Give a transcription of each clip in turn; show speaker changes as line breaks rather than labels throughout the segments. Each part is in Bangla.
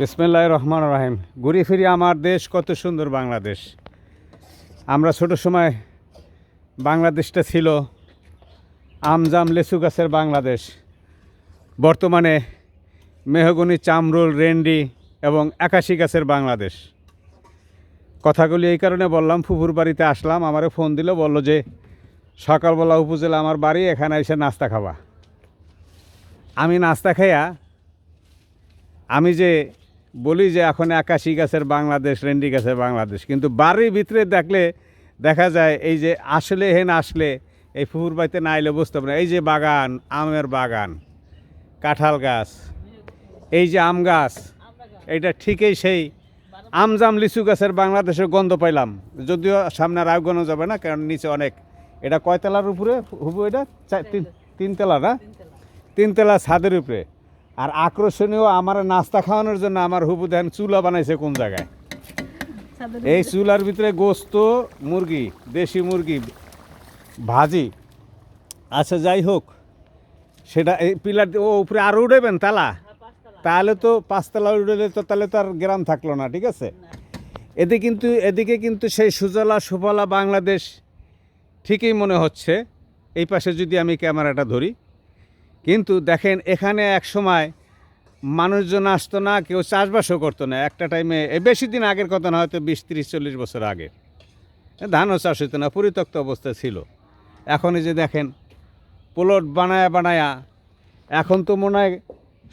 বিসমিল্লাহ রহমান রাহিম। ঘুরে ফিরি আমার দেশ কত সুন্দর বাংলাদেশ। আমরা ছোট সময় বাংলাদেশটা ছিল আমজাম লেচু গাছের বাংলাদেশ। বর্তমানে মেহগনি, চামরুল, রেন্ডি এবং একাশি গাছের বাংলাদেশ। কথাগুলি এই কারণে বললাম, ফুফুর বাড়িতে আসলাম আমারে ফোন দিল, বলল যে সকালবেলা উপজেলা আমার বাড়ি, এখানে এসে নাস্তা খাওয়া আমি নাস্তা খাইয়া, আমি যে বলি যে এখন আকাশি গাছের বাংলাদেশ, রেন্ডি গাছের বাংলাদেশ। কিন্তু বাড়ির ভিতরে দেখলে দেখা যায় এই যে আসলে হেন আসলে এই ফুপুর বাড়িতে না এলে বুঝতে পারে এই যে বাগান, আমের বাগান, কাঁঠাল গাছ, এই যে আম গাছ এইটা ঠিকই সেই আমজাম লিচু গাছের বাংলাদেশের গন্ধ পাইলাম। যদিও সামনে আগানো যাবে না, কারণ নিচে অনেক। এটা কয়তলার উপরে? হুবু এটা? তিন তিনতলা না? তিনতলা ছাদের উপরে। আর আকর্ষণীয় আমার নাস্তা খাওয়ানোর জন্য আমার হুবু দেন চুলা বানাইছে কোন জায়গায়? এই চুলার ভিতরে গোস্ত মুরগি দেশি মুরগি ভাজি। আচ্ছা যাই হোক সেটা এই পিলার ও উপরে আরও উঠেবেন তালা? তাহলে তো পাঁচতলা উঠলে তো তাহলে তো আর গ্রাম থাকল না ঠিক আছে? এদিকে কিন্তু এদিকে কিন্তু সেই সুজলা সুফলা বাংলাদেশ ঠিকই মনে হচ্ছে। এই পাশে যদি আমি ক্যামেরাটা ধরি। কিন্তু দেখেন এখানে এক সময় মানুষজন আসতো না, কেউ চাষবাসও করতো না। একটা টাইমে বেশি দিন আগের কথা না, হয়তো বিশ, তিরিশ, চল্লিশ বছর আগে। ধানও চাষ হতো না, পরিত্যক্ত অবস্থা ছিল। এখন যে দেখেন প্লট বানায়া বানায়া, এখন তো মনে হয়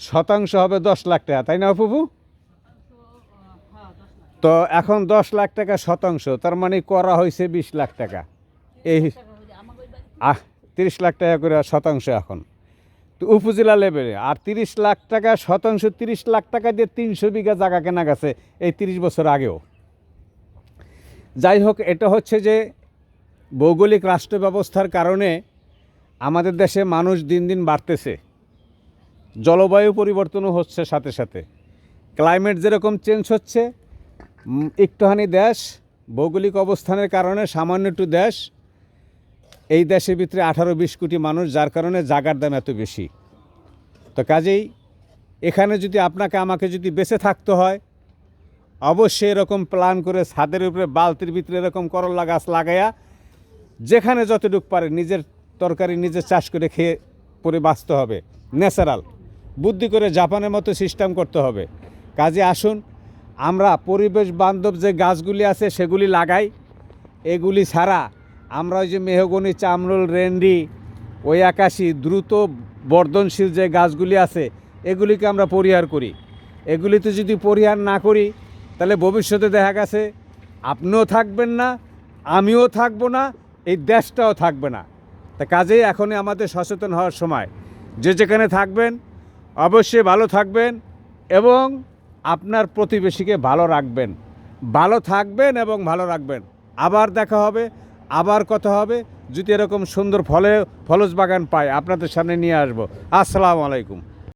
শতাংশ হবে দশ লাখ টাকা, তাই না ফুফু? তো এখন দশ লাখ টাকা শতাংশ, তার মানে করা হয়েছে বিশ লাখ টাকা। এই আহ, তিরিশ লাখ টাকা করে শতাংশ এখন। তো উপজেলা লেভেলে। আর তিরিশ লাখ টাকা, শতাংশ তিরিশ লাখ টাকা দিয়ে তিনশো বিঘা জায়গা কেনা গেছে এই তিরিশ বছর আগেও। যাই হোক, এটা হচ্ছে যে ভৌগোলিক রাষ্ট্র ব্যবস্থার কারণে আমাদের দেশে মানুষ দিন দিন বাড়তেছে। জলবায়ু পরিবর্তনও হচ্ছে সাথে সাথে। ক্লাইমেট যেরকম চেঞ্জ হচ্ছে একটুখানি দেশ, ভৌগোলিক অবস্থানের কারণে সামান্য একটু দেশ এই দেশের ভিতরে আঠারো বিশ কোটি মানুষ, যার কারণে জাগার দাম এত বেশি। তো কাজেই এখানে যদি আপনাকে, আমাকে যদি বেঁচে থাকতে হয়, অবশ্যই এরকম প্ল্যান করে ছাদের উপরে বালতির ভিতরে এরকম করলা গাছ লাগাইয়া, যেখানে যতটুকু পারে নিজের তরকারি নিজে চাষ করে খেয়ে পরে বাঁচতে হবে। ন্যাচারাল বুদ্ধি করে জাপানের মতো সিস্টেম করতে হবে। কাজে আসুন, আমরা পরিবেশ বান্ধব যে গাছগুলি আছে, সেগুলি লাগাই। এগুলি ছাড়া আমরা ওই যে মেহগনি, চামরুল, রেন্ডি, ওই আকাশি দ্রুত বর্ধনশীল যে গাছগুলি আছে, এগুলিকে আমরা পরিহার করি। এগুলিতে যদি পরিহার না করি, তাহলে ভবিষ্যতে দেখা গেছে আপনিও থাকবেন না, আমিও থাকব না, এই দেশটাও থাকবে না। তা কাজেই এখনই আমাদের সচেতন হওয়ার সময়। যে যেখানে থাকবেন, অবশ্যই ভালো থাকবেন এবং আপনার প্রতিবেশীকে ভালো রাখবেন। ভালো থাকবেন এবং ভালো রাখবেন। আবার দেখা হবে। আবার কত হবে। যদি এরকম সুন্দর ফলে ফলস বাগান পাই, আপনাদের সামনে নিয়ে আসব। আসসালামু আলাইকুম।